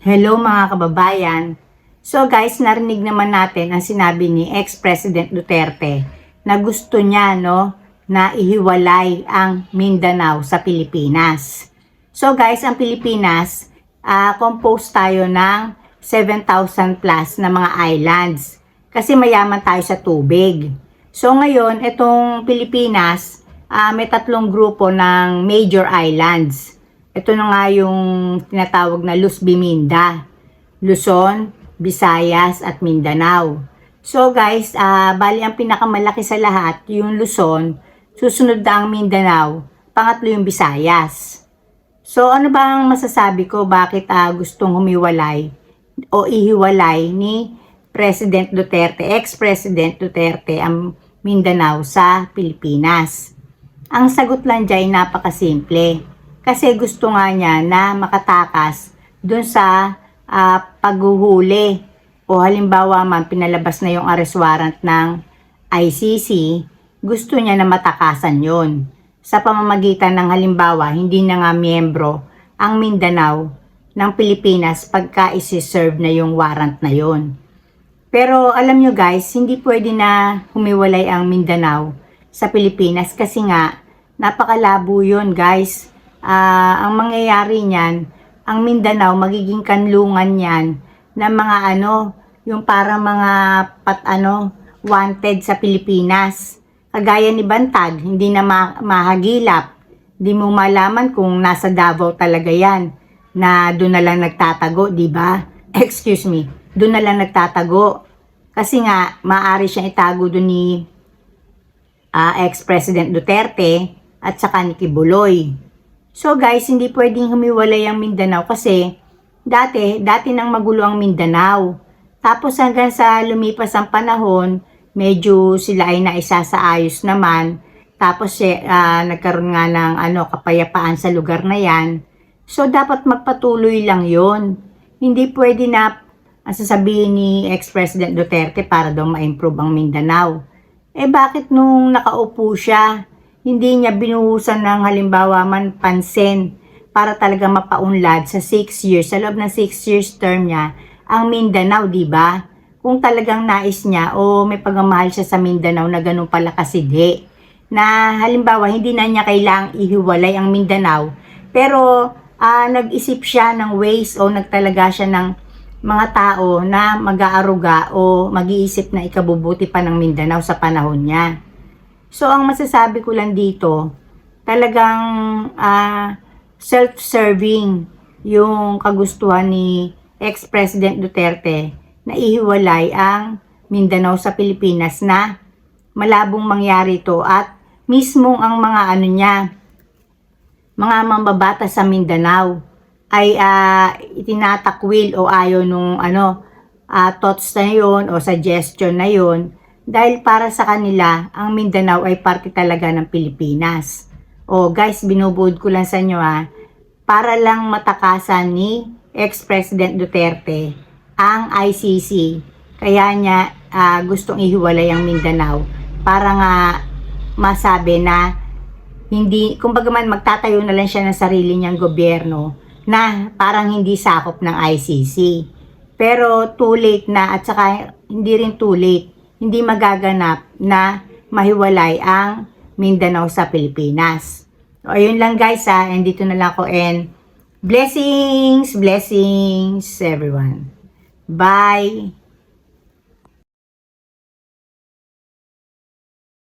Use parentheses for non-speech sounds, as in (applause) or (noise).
Hello mga kababayan. So guys, narinig naman natin ang sinabi ni ex-President Duterte na gusto niya no na ihiwalay ang Mindanao sa Pilipinas. So guys, ang Pilipinas, ah composed tayo ng 7,000 plus na mga islands kasi mayaman tayo sa tubig. So ngayon, itong Pilipinas, ah, may tatlong grupo ng major islands. Ito na nga yung tinatawag na Luz Biminda, Luzon, Visayas at Mindanao. So guys, ah bali ang pinakamalaki sa lahat, yung Luzon, susunod na ang Mindanao, pangatlo yung Visayas. So ano bang masasabi ko bakit ah, gustong humiwalay o ihiwalay ni President Duterte, ex-President Duterte ang Mindanao sa Pilipinas? Ang sagot lang dyan napakasimple. Kasi gusto nga niya na makatakas dun sa ah, paghuhuli o halimbawa man pinalabas na yung arrest warrant ng ICC, gusto niya na matakasan yon sa pamamagitan ng halimbawa hindi na nga miyembro ang Mindanao ng Pilipinas pagka isi-serve na yung warrant na yon. Pero alam nyo guys, hindi pwede na humiwalay ang Mindanao sa Pilipinas kasi nga napakalabo yun guys. Ah, ang mangyayari niyan, ang Mindanao magiging kanlungan yan ng mga ano, yung para mga pat ano, wanted sa Pilipinas. Kagaya ni Bantag, hindi na ma- mahagilap. Di mo malaman kung nasa Davao talaga yan na doon na lang nagtatago, di ba? (laughs) Excuse me, doon na lang nagtatago. Kasi nga, maaari siyang itago doon ni ah, ex-President Duterte at saka ni Kibuloy. So guys, hindi pwedeng humiwalay ang Mindanao kasi dati, dati nang magulo ang Mindanao. Tapos hanggang sa lumipas ang panahon, medyo sila ay naisasaayos naman. Tapos ah, nagkaroon nga ng ano, kapayapaan sa lugar na yan. So dapat magpatuloy lang yon. Hindi pwede na ang sasabihin ni ex-President Duterte para daw ma-improve ang Mindanao. Eh bakit nung nakaupo siya, hindi niya binuhusan ng halimbawa man pansin para talaga mapaunlad sa 6 years, sa loob ng 6 years term niya, ang Mindanao, di ba? Kung talagang nais niya o may pagmamahal siya sa Mindanao na ganun pala kasidhi. Na halimbawa, hindi na niya kailangang ihiwalay ang Mindanao, pero ah, nag-isip siya ng ways o nagtalaga siya ng mga tao na mag-aaruga o mag-iisip na ikabubuti pa ng Mindanao sa panahon niya. So, ang masasabi ko lang dito, talagang ah, self-serving yung kagustuhan ni ex-President Duterte na ihiwalay ang Mindanao sa Pilipinas na malabong mangyari ito at mismong ang mga ano niya, mga mambabata sa Mindanao ay ah, itinatakwil o ayaw nung ano, ah, thoughts na yun o suggestion na yun dahil para sa kanila, ang Mindanao ay parte talaga ng Pilipinas. O guys, binubuod ko lang sa inyo ha, para lang matakasan ni ex-President Duterte ang ICC. Kaya niya ah, gustong ihiwalay ang Mindanao para nga masabi na hindi, kumbaga man magtatayo na lang siya ng sarili niyang gobyerno na parang hindi sakop ng ICC. Pero too late na at saka hindi rin too late, hindi magaganap na mahiwalay ang Mindanao sa Pilipinas. O ayun lang guys ha, and dito na lang ako and blessings, blessings everyone. Bye!